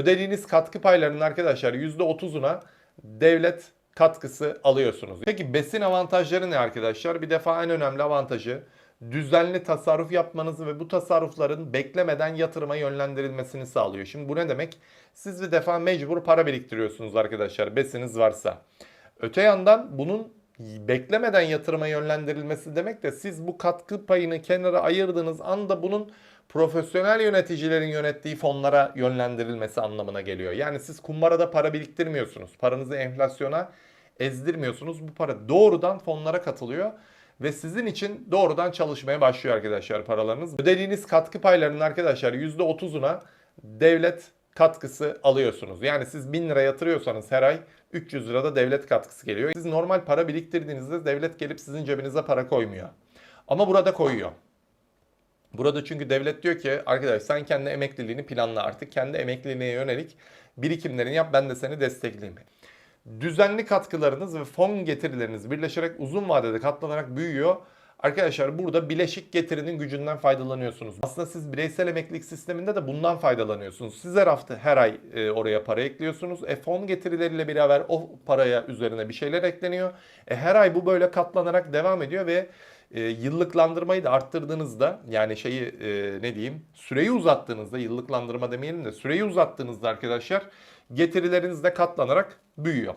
Ödediğiniz katkı paylarının arkadaşlar %30'una devlet katkısı alıyorsunuz. Peki besin avantajları ne arkadaşlar? Bir defa en önemli avantajı düzenli tasarruf yapmanızı ve bu tasarrufların beklemeden yatırıma yönlendirilmesini sağlıyor. Şimdi bu ne demek? Siz bir defa mecbur para biriktiriyorsunuz arkadaşlar besiniz varsa. Öte yandan bunun beklemeden yatırıma yönlendirilmesi demek de siz bu katkı payını kenara ayırdığınız anda bunun profesyonel yöneticilerin yönettiği fonlara yönlendirilmesi anlamına geliyor. Yani siz kumbarada para biriktirmiyorsunuz. Paranızı enflasyona ezdirmiyorsunuz. Bu para doğrudan fonlara katılıyor ve sizin için doğrudan çalışmaya başlıyor arkadaşlar paralarınız. Ödediğiniz katkı paylarının arkadaşlar %30'una devlet katkısı alıyorsunuz. Yani siz 1000 lira yatırıyorsanız her ay 300 lira da devlet katkısı geliyor. Siz normal para biriktirdiğinizde devlet gelip sizin cebinize para koymuyor. Ama burada koyuyor. Burada çünkü devlet diyor ki arkadaş sen kendi emekliliğini planla artık. Kendi emekliliğine yönelik birikimlerini yap ben de seni destekleyeyim. Düzenli katkılarınız ve fon getirileriniz birleşerek uzun vadede katlanarak büyüyor. Arkadaşlar burada bileşik getirinin gücünden faydalanıyorsunuz. Aslında siz bireysel emeklilik sisteminde de bundan faydalanıyorsunuz. Siz her hafta her ay e, oraya para ekliyorsunuz. E fon getirileriyle beraber o paraya üzerine bir şeyler ekleniyor. E her ay bu böyle katlanarak devam ediyor ve e, yıllıklandırmayı da arttırdığınızda yani şeyi e, ne diyeyim süreyi uzattığınızda yıllıklandırma demeyelim de süreyi uzattığınızda arkadaşlar getirileriniz de katlanarak büyüyor.